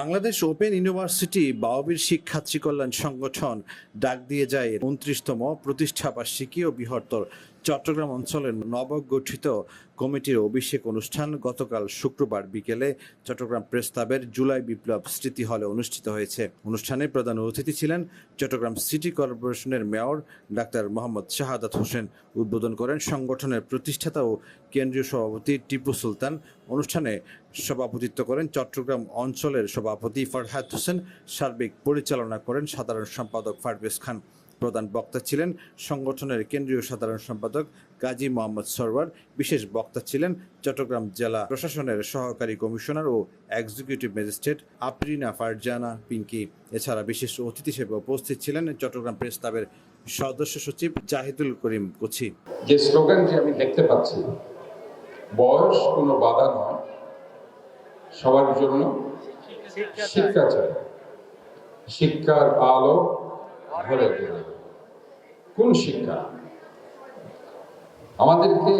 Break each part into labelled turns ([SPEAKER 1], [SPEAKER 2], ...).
[SPEAKER 1] Bangladesh open university বাওবির শিক্ষার্থী কল্যাণ সংগঠন ডাক দিয়ে যায় উনত্রিশতম প্রতিষ্ঠা বার্ষিকী ও বৃহত্তর চট্টগ্রাম অঞ্চলের নবগঠিত কমিটির অভিষেক অনুষ্ঠান গতকাল শুক্রবার বিকেলে চট্টগ্রাম প্রেস ক্লাবের জুলাই বিপ্লব স্মৃতি হলে অনুষ্ঠিত হয়েছে। অনুষ্ঠানে প্রধান অতিথি ছিলেন চট্টগ্রাম সিটি কর্পোরেশনের মেয়র ডাক্তার মোহাম্মদ শাহাদাত হোসেন। উদ্বোধন করেন সংগঠনের প্রতিষ্ঠাতা ও কেন্দ্রীয় সভাপতি টিপু সুলতান। অনুষ্ঠানে সভাপতিত্ব করেন চট্টগ্রাম অঞ্চলের সভাপতি ফরহাদ হোসেন। সার্বিক পরিচালনা করেন সাধারণ সম্পাদক ফারভেজ খান। প্রধান বক্তা ছিলেন সংগঠনের কেন্দ্রীয় সাধারণ সম্পাদক কাজী মোহাম্মদ সরওয়ার। বিশেষ বক্তা ছিলেন চট্টগ্রাম জেলা প্রশাসনের সহকারী কমিশনার ও এক্সিকিউটিভ ম্যাজিস্ট্রেট আপ্রিনা ফারজানা পিঙ্কি। এছাড়া বিশেষ অতিথি হিসেবে উপস্থিত ছিলেন চট্টগ্রাম প্রেস ক্লাবের সদস্য সচিব জাহিদুল করিম কুচি।
[SPEAKER 2] যে স্লোগানটি আমি দেখতে পাচ্ছি, বয়স কোনো বাধা নয়, সবার জন্য শিক্ষা চাই। শিক্ষার আলো ঘরে ঘরে কোন শিক্ষা? আমাদেরকে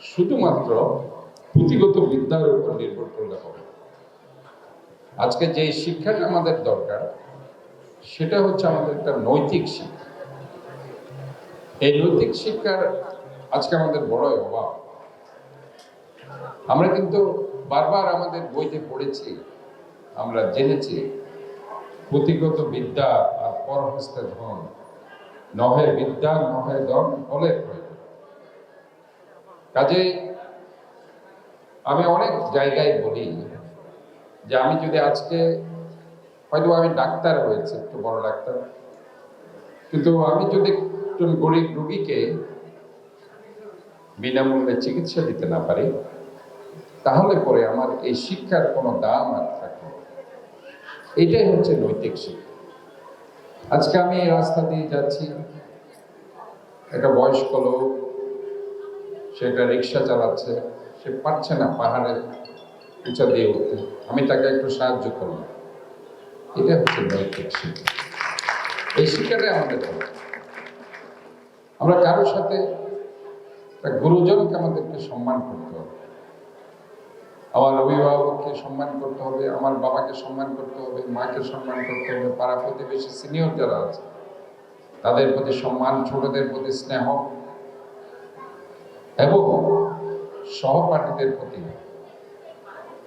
[SPEAKER 2] শুধুমাত্র পুঁথিগত বিদ্যার উপর নির্ভর করলে হবে। আজকে যে শিক্ষাটা আমাদের দরকার, সেটা হচ্ছে আমাদের একটা নৈতিক শিক্ষা। এই নৈতিক শিক্ষার আজকে আমাদের বড়ই অভাব। আমরা কিন্তু বারবার আমাদের বইতে পড়েছি, আমরা জেনেছি, পুঁথিগত বিদ্যা আর পরহস্তে ধন নহে বিদ্যা, নহে ফলে প্রয়োজন কাজে আমি অনেক জায়গায় বলি যে আমি যদি আজকে, হয়তো আমি ডাক্তার হয়েছে, একটু বড় ডাক্তার, কিন্তু আমি যদি একজন গরিব রুগীকে বিনামূল্যে চিকিৎসা দিতে না পারি, তাহলে পরে আমার এই শিক্ষার কোনো দাম আর থাকবে না। এটাই হচ্ছে নৈতিক শিক্ষা আজকে আমি এই রাস্তা দিয়ে যাচ্ছি। একটা বয়স্ক লোক, সে একটা রিক্সা চালাচ্ছে, সে পারছে না পাহাড়ে উঁচা দিয়ে উঠতে। আমি তাকে একটু সাহায্য করলাম। এটা হচ্ছে নৈতিক শিক্ষা। এই শিক্ষাটাই আমাদের আমরা কারোর সাথে গুরুজনকে আমাদেরকে সম্মান করতে হবে। আমার অভিভাবককে সম্মান করতে হবে, আমার বাবাকে সম্মান করতে হবে, মাকে সম্মান করতে হবে, পাড়া প্রতিবেশী সিনিয়র যারা আছে, তাদের প্রতি সম্মান, ছোটদের প্রতি স্নেহ এবং সহপাঠীদের প্রতি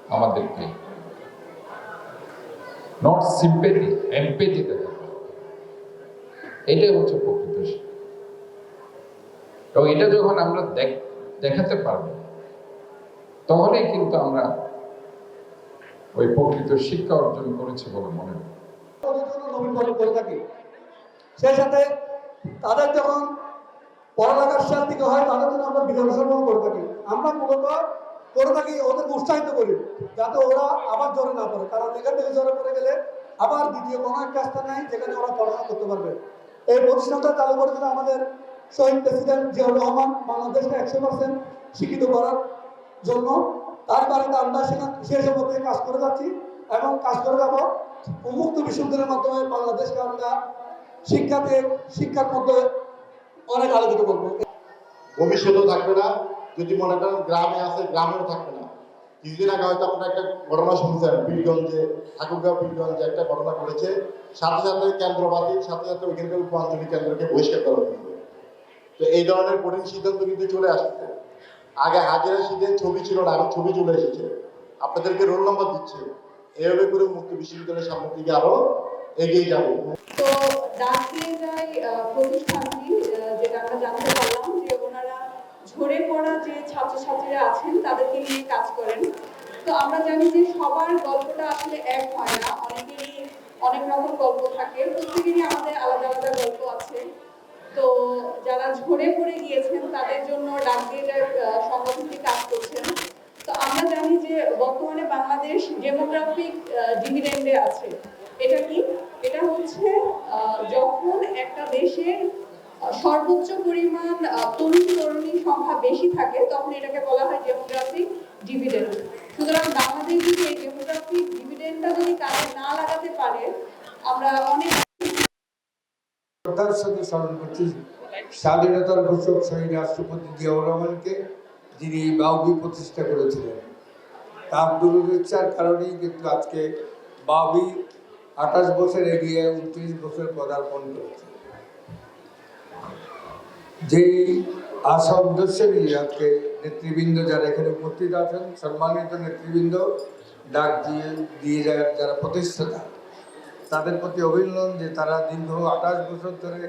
[SPEAKER 2] আমাদেরকে নট সিম্পেথি এমপেথি দেখাতে এটাই হচ্ছে প্রকৃত এবং এটা যখন আমরা দেখ- দেখাতে পারব তখনই কিন্তু আমরা ওই প্রকৃত শিক্ষা অর্জন করেছি বলে মনে হয়
[SPEAKER 3] সেই সাথে তাদের যখন পড়ালেখার শেষ দিকে হয়, তাদের জন্য আমরা করে থাকি। আমরা মূলত করে থাকি ওদেরকে উৎসাহিত করি, যাতে ওরা আবার না পড়ে। কারণ এখান থেকে পড়ে গেলে আবার দ্বিতীয় কোনো একটা স্থান যেখানে ওরা পড়াশোনা করতে পারবে। এই প্রতিষ্ঠানটা চালু আমাদের শহীদ প্রেসিডেন্ট জিয়াউর রহমান বাংলাদেশকে একশো পার্সেন্ট শিক্ষিত করার জন্য তার বাড়িতে আমরা সেখানে সেই থেকে কাজ করে যাচ্ছি এবং কাজ করে যাব উন্মুক্ত বিশ্ববিদ্যালয়ের মাধ্যমে বাংলাদেশকে আমরা শিক্ষাতে, শিক্ষার মধ্যে অনেক আলোকিত করব।
[SPEAKER 4] ভবিষ্যতেও থাকবে না। যদি মনে করেন গ্রামে আছে, গ্রামেও থাকবে না। কিছুদিন আগে হয়তো আপনারা একটা ঘটনা শুনছেন, বীরগঞ্জে, ঠাকুরগাঁও বীরগঞ্জে একটা ঘটনা ঘটেছে। সাথে সাথে কেন্দ্র বাতিল সাথে সাথে ওইখানকার উপাঞ্চলিক কেন্দ্রকে বহিষ্কার করা হয়েছে। তো এই ধরনের কঠিন সিদ্ধান্ত কিন্তু চলে আসছে। আগে হাজিরা শীতের ছবি ছিল না, এখন ছবি চলে এসেছে। আপনাদেরকে রোল নম্বর দিচ্ছে। এইভাবে করে মুক্ত বিশ্ববিদ্যালয়ের সামনের দিকে আরও এগিয়ে যাবে।
[SPEAKER 5] তো আমরা ঝরে পড়া যে ছাত্রছাত্রীরা আছেন, তাদেরকে নিয়ে কাজ করেন। তো আমরা জানি যে সবার গল্পটা আসলে এক হয় না। অনেকেরই অনেক রকম গল্প থাকে। প্রত্যেকেরই আমাদের আলাদা আলাদা গল্প আছে। তো যারা ঝরে পড়ে গিয়েছেন, তাদের জন্য ডাক সংগঠনটি কাজ করছেন তো আমরা জানি যে বর্তমানে বাংলাদেশ ডেমোগ্রাফিক ডিভিডেন্ডে আছে। এটা কি? এটা হচ্ছে যখন একটা দেশের সর্বোচ্চ পরিমাণ তরুণ তরুণী সংখ্যা বেশি থাকে, তখন এটাকে বলা হয় ডেমোগ্রাফিক ডিভিডেন্ড। সুতরাং বাংলাদেশ যদি এই ডেমোগ্রাফিক ডিভিডেন্ডটা যদি কাজে না লাগাতে পারে, আমরা অনেক
[SPEAKER 6] শ্রদ্ধার সাথে স্মরণ করছি স্বাধীনতার ঘোষক শহীদ রাষ্ট্রপতি জিয়াউর রহমানকে যিনি এই বাউবি প্রতিষ্ঠা করেছিলেন। তার দূরদৃষ্টার কারণেই কিন্তু আজকে বাবি আঠাশ বছর এগিয়ে উনত্রিশ বছর পদার্পণ করেছে। যেই আশা উদ্দেশ্যে নিয়ে আজকে নেতৃবৃন্দ যারা এখানে উপস্থিত আছেন, সম্মানিত নেতৃবৃন্দ, ডাক দিয়ে দিয়ে যারা প্রতিষ্ঠাতা তাদের প্রতি অভিনন্দন যে তারা দীর্ঘ আঠাশ বছর ধরে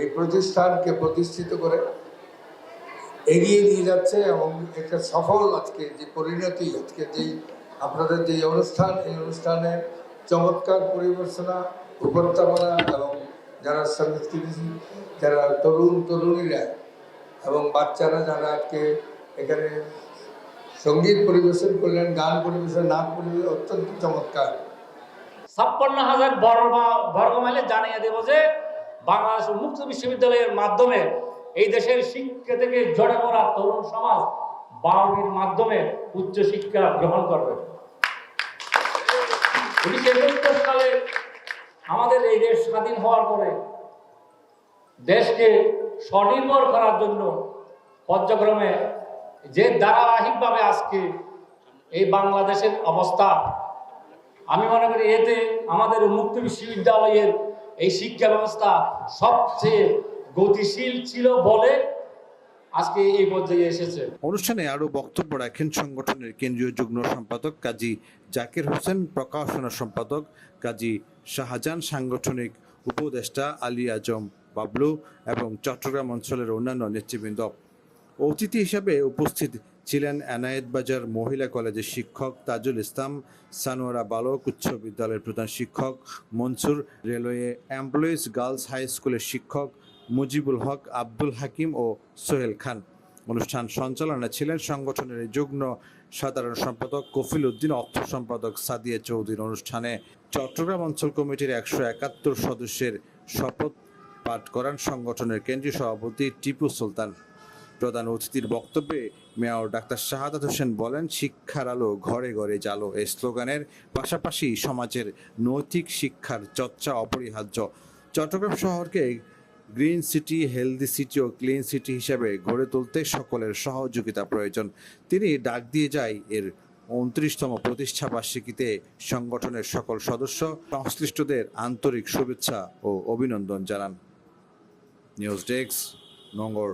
[SPEAKER 6] এই প্রতিষ্ঠানকে প্রতিষ্ঠিত করে এগিয়ে নিয়ে যাচ্ছে এবং একটা সফল আজকে যে পরিণতি, আজকে যেই আপনাদের যে অনুষ্ঠান, এই অনুষ্ঠানের চমৎকার পরিবেশনা, উপস্থাপনা এবং যারা সংস্কৃতি যারা তরুণ তরুণীরা এবং বাচ্চারা যারা আজকে এখানে সংগীত পরিবেশন করলেন, গান পরিবেশন, নাচ পরিবেশন অত্যন্ত চমৎকার।
[SPEAKER 7] ছাপ্পান্ন হাজার বর্গ মাইলে জানিয়ে দেব যে বাংলাদেশ মুক্ত বিশ্ববিদ্যালয়ের মাধ্যমে এই দেশের শিক্ষা থেকে জড়ে পড়া তরুণ সমাজ বাউনির মাধ্যমে উচ্চ শিক্ষা গ্রহণ করবে। উনিশশো একাত্তর সালে আমাদের এই দেশ স্বাধীন হওয়ার পরে দেশকে স্বনির্ভর করার জন্য পর্যক্রমে যে ধারাবাহিকভাবে আজকে এই বাংলাদেশের অবস্থা আমি মনে করি এতে আমাদের মুক্ত বিশ্ববিদ্যালয়ের এই শিক্ষা ব্যবস্থা সবচেয়ে গতিশীল ছিল বলে আজকে এই পর্যায়ে এসেছে।
[SPEAKER 1] অনুষ্ঠানে আরও বক্তব্য রাখেন সংগঠনের কেন্দ্রীয় যুগ্ম সম্পাদক কাজী জাকির হোসেন, প্রকাশনা সম্পাদক কাজী শাহজাহান, সাংগঠনিক উপদেষ্টা আলী আজম বাবলু এবং চট্টগ্রাম অঞ্চলের অন্যান্য নেতৃবৃন্দ। অতিথি হিসাবে উপস্থিত ছিলেন এনায়েত বাজার মহিলা কলেজের শিক্ষক তাজুল ইসলাম, সানোয়ারা বালক উচ্চ বিদ্যালয়ের প্রধান শিক্ষক, Mansur railway employees, girls high স্কুলের শিক্ষক মুজিবুল হক, আব্দুল হাকিম ও সোহেল খান। অনুষ্ঠান সঞ্চালনা ছিলেন সংগঠনের যুগ্ম সাধারণ সম্পাদক কফিল উদ্দিন, অর্থ সম্পাদক সাদিয়া চৌধুরী অনুষ্ঠানে চট্টগ্রাম অঞ্চল কমিটির একশো একাত্তর সদস্যের শপথ পাঠ করান সংগঠনের কেন্দ্রীয় সভাপতি টিপু সুলতান। প্রধান অতিথির বক্তব্যে মেয়র ডাক্তার শাহাদাত হোসেন বলেন, শিক্ষার আলো ঘরে ঘরে জালো এই স্লোগানের পাশাপাশি সমাজের নৈতিক শিক্ষার চর্চা অপরিহার্য। চট্টগ্রাম শহরকে গ্রিন সিটি, হেলদি সিটি ও ক্লিন সিটি হিসেবে গড়ে তুলতে সকলের সহযোগিতা প্রয়োজন। তিনি ডাক দিয়ে যায় এর উনত্রিশতম প্রতিষ্ঠা বার্ষিকীতে সংগঠনের সকল সদস্য, সংশ্লিষ্টদের আন্তরিক শুভেচ্ছা ও অভিনন্দন জানান। News desk, Nongor.